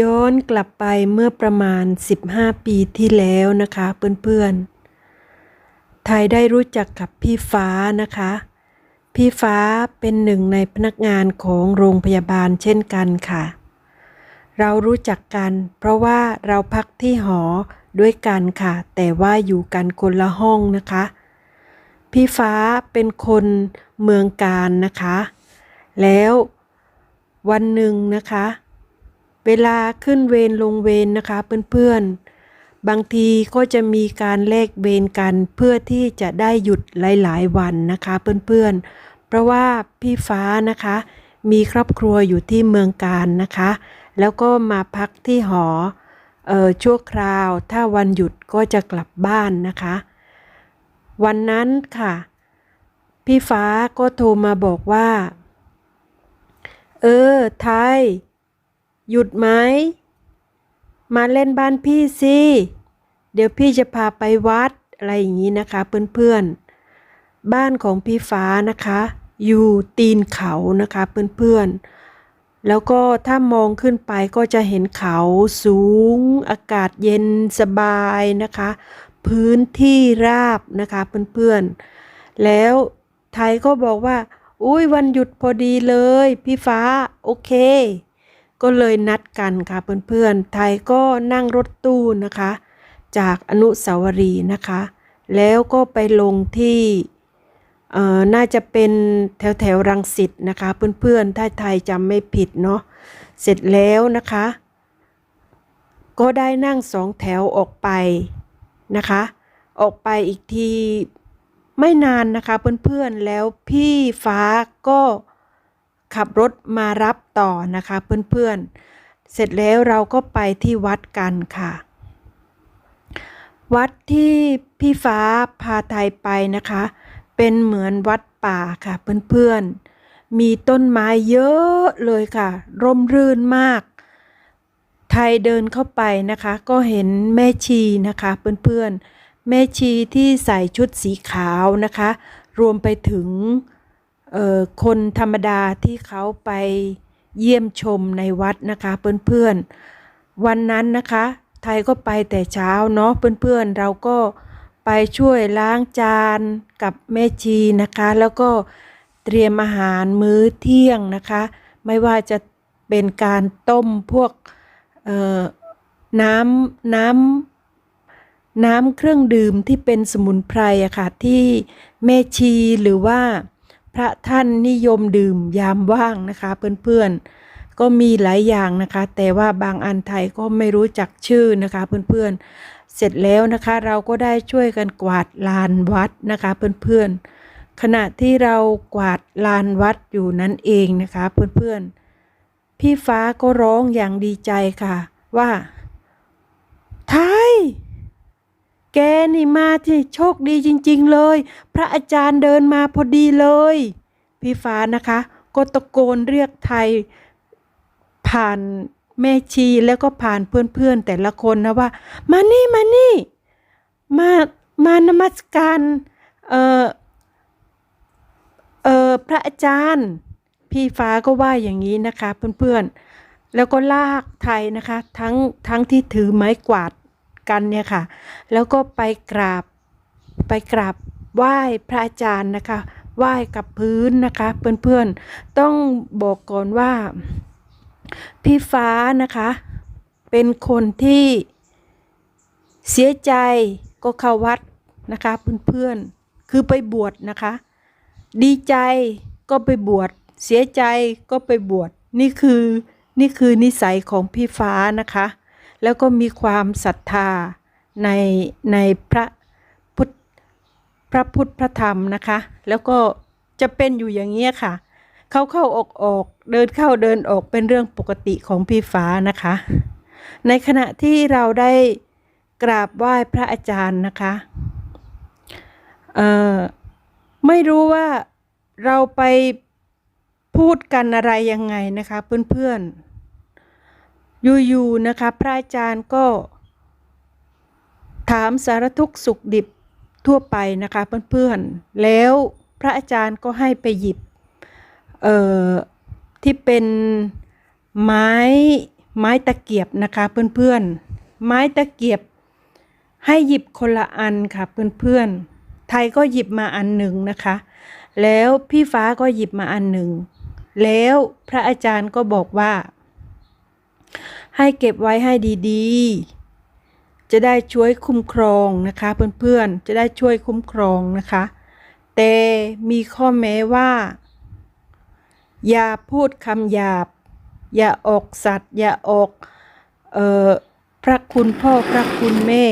ย้อนกลับไปเมื่อประมาณ 15 ปีที่แล้วนะคะ เพื่อนๆไทยได้รู้จักกับพี่ฟ้านะคะ พี่ฟ้าเป็นหนึ่งในพนักงานของโรงพยาบาลเช่นกันค่ะ เรารู้จักกัน เพราะว่าเราพักที่หอด้วยกันค่ะ แต่ว่าอยู่กันคนละห้องนะคะ พี่ฟ้าเป็นคนเมืองการนะคะ แล้ววันหนึ่งนะคะ เวลาขึ้นเวรลงเวรนะคะเพื่อนๆ บางทีก็จะมีการแลกเวรกันเพื่อที่จะได้หยุดหลายๆวันนะคะเพื่อนๆ เพราะว่าพี่ฟ้านะคะ มีครอบครัวอยู่ที่เมืองการนะคะ แล้วก็มาพักที่หอเออชั่วคราว ถ้าวันหยุดก็จะกลับบ้านนะคะ วันนั้นค่ะ พี่ฟ้าก็โทรมาบอกว่า เออไทย หยุดไหม มาเล่นบ้านพี่สิ เดี๋ยวพี่จะพาไปวัดอะไรอย่างนี้นะคะเพื่อนๆ บ้านของพี่ฟ้านะคะ อยู่ตีนเขานะคะเพื่อนๆ แล้วก็ถ้ามองขึ้นไปก็จะเห็นเขาสูง อากาศเย็นสบายนะคะ พื้นที่ราบนะคะเพื่อนๆ แล้วไทยก็บอกว่า อุ้ยวันหยุดพอดีเลย พี่ฟ้า โอเค ก็เลยนัดกันค่ะเพื่อนๆไทยก็นั่งรถตู้นะคะ จากอนุสาวรีย์นะคะ แล้วก็ไปลงที่น่าจะเป็นแถวแถวๆรังสิตนะคะ เพื่อนๆถ้าไทยจำไม่ผิดเนาะเสร็จแล้วนะคะ ก็ได้นั่งสองแถวออกไปนะคะ ออกไปอีกทีไม่นานนะคะเพื่อนๆแล้วพี่ฟ้าก็ ขับรถมารับต่อนะคะเพื่อนๆ เสร็จแล้วเราก็ไปที่วัดกันค่ะ วัดที่พี่ฟ้าพาไทยไปนะคะ เป็นเหมือนวัดป่าค่ะเพื่อนๆ มีต้นไม้เยอะเลยค่ะ ร่มรื่นมาก ไทยเดินเข้าไปนะคะ ก็เห็นแม่ชีนะคะเพื่อนๆ แม่ชีที่ใส่ชุดสีขาวนะคะ รวมไปถึง คนธรรมดาที่เขาไปเยี่ยมชมในวัดนะคะเพื่อนๆ วันนั้นนะคะ ไทยก็ไปแต่เช้าเนาะเพื่อนๆ เราก็ไปช่วยล้างจานกับแม่ชีนะคะ แล้วก็เตรียมอาหารมื้อเที่ยงนะคะ ไม่ว่าจะเป็นการต้มพวกน้ำน้ำน้ำเครื่องดื่มที่เป็นสมุนไพรอะค่ะที่แม่ชีหรือว่า พระท่านนิยมดื่มยามว่างนะคะเพื่อนๆ ก็มีหลายอย่างนะคะ แต่ว่าบางอันไทยก็ไม่รู้จักชื่อนะคะเพื่อนๆ เสร็จแล้วนะคะเราก็ได้ช่วยกันกวาดลานวัดนะคะเพื่อนๆ ขณะที่เรากวาดลานวัดอยู่นั่นเองนะคะเพื่อนๆ พี่ฟ้าก็ร้องอย่างดีใจค่ะว่าทยแก นี่มาที่โชคดีจริง ๆ เลย พระอาจารย์เดินมาพอดีเลย พี่ฟ้านะคะ ก็ตะโกนเรียกไทย ผ่านแม่ชีแล้วก็ผ่านเพื่อนๆแต่ละคนนะว่า มานี่มานี่ มามานมัสการเออเออพระอาจารย์ พี่ฟ้าก็ว่าอย่างนี้นะคะ เพื่อนๆแล้วก็ลากไทยนะคะ ทั้งทั้งที่ถือไม้กวาด กันเนี่ยค่ะ แล้วก็ไปกราบไปกราบไหว้พระอาจารย์นะคะไหว้กับพื้นนะคะเพื่อนๆต้องบอกก่อนว่าพี่ฟ้านะคะ เป็นคนที่เสียใจก็เข้าวัดนะคะเพื่อนๆคือไปบวชนะคะ ดีใจก็ไปบวชเสียใจก็ไปบวชนี่คือนี่คือนิสัยของพี่ฟ้านะคะ แล้วก็มีความศรัทธาในในพระพุทธพระพุทธพระธรรมนะคะ แล้วก็จะเป็นอยู่อย่างเงี้ยค่ะ เขาเข้าออกออกเดินเข้าเดินออกเป็นเรื่องปกติของพี่ฟ้านะคะ ในขณะที่เราได้กราบไหว้พระอาจารย์นะคะเอ่อไม่รู้ว่าเราไปพูดกันอะไรยังไงนะคะเพื่อนๆ อยู่ๆนะคะพระอาจารย์ก็ถามสารทุกสุขดิบทั่วไปนะคะเพื่อนๆ แล้วพระอาจารย์ก็ให้ไปหยิบ เอ่อ ที่เป็นไม้ไม้ตะเกียบนะคะเพื่อนๆ ไม้ตะเกียบให้หยิบคนละอันค่ะเพื่อนๆ ไทยก็หยิบมาอันหนึ่งนะคะ แล้วพี่ฟ้าก็หยิบมาอันหนึ่ง แล้วพระอาจารย์ก็บอกว่า ให้เก็บไว้ให้ดีๆ จะได้ช่วยคุ้มครองนะคะเพื่อนๆ จะได้ช่วยคุ้มครองนะคะ แต่มีข้อแม้ว่า อย่าพูดคำหยาบ อย่าออกสัตว์ อย่าออก เอ่อพระคุณพ่อพระคุณแม่